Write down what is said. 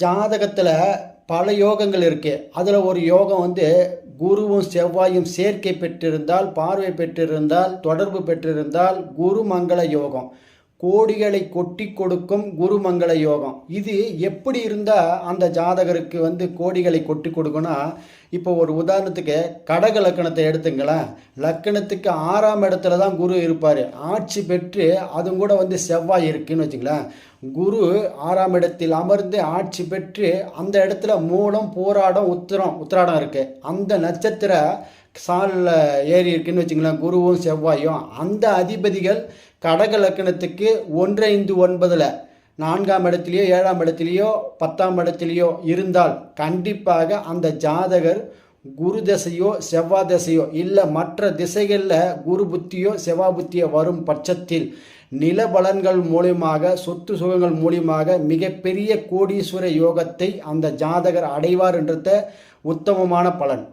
ஜாதகத்தில் பல யோகங்கள் இருக்குது அதில் ஒரு யோகம் வந்து குருவும் செவ்வாயும் சேர்க்கை பெற்றிருந்தால் பார்வை பெற்றிருந்தால் தொடர்பு பெற்றிருந்தால் குரு மங்கள யோகம். கோடிகளை கொட்டி கொடுக்கும் குருமங்கள யோகம். இது எப்படி இருந்தால் அந்த ஜாதகருக்கு வந்து கோடிகளை கொட்டி கொடுக்குன்னா இப்போ ஒரு உதாரணத்துக்கு கடக லக்கணத்தை எடுத்துங்களேன். லக்கணத்துக்கு ஆறாம் இடத்துல தான் குரு இருப்பார். ஆட்சி பெற்று அதுவும் கூட வந்து செவ்வாய் இருக்குன்னு வச்சுங்களேன். குரு ஆறாம் இடத்தில் அமர்ந்து ஆட்சி பெற்று அந்த இடத்துல மூலம் போராடம் உத்திரம் உத்திராடம் இருக்குது அந்த நட்சத்திர சாலில் ஏறி இருக்குன்னு வச்சுங்களேன் குருவும் செவ்வாயும் அந்த அதிபதிகள் கடக லக்கணத்துக்கு ஒன்று ஐந்து ஒன்பதில் நான்காம் இடத்துலையோ ஏழாம் இடத்துலையோ பத்தாம் இடத்துலையோ இருந்தால் கண்டிப்பாக அந்த ஜாதகர் குரு தசையோ செவ்வாய் தசையோ இல்லை மற்ற திசைகளில் குரு புத்தியோ செவ்வாய் புத்தியோ வரும் பட்சத்தில் நில பலன்கள் மூலியமாக சொத்து சுகங்கள் மூலியமாக மிகப்பெரிய கோடீஸ்வர யோகத்தை அந்த ஜாதகர் அடைவார் என்றத உத்தமமான பலன்.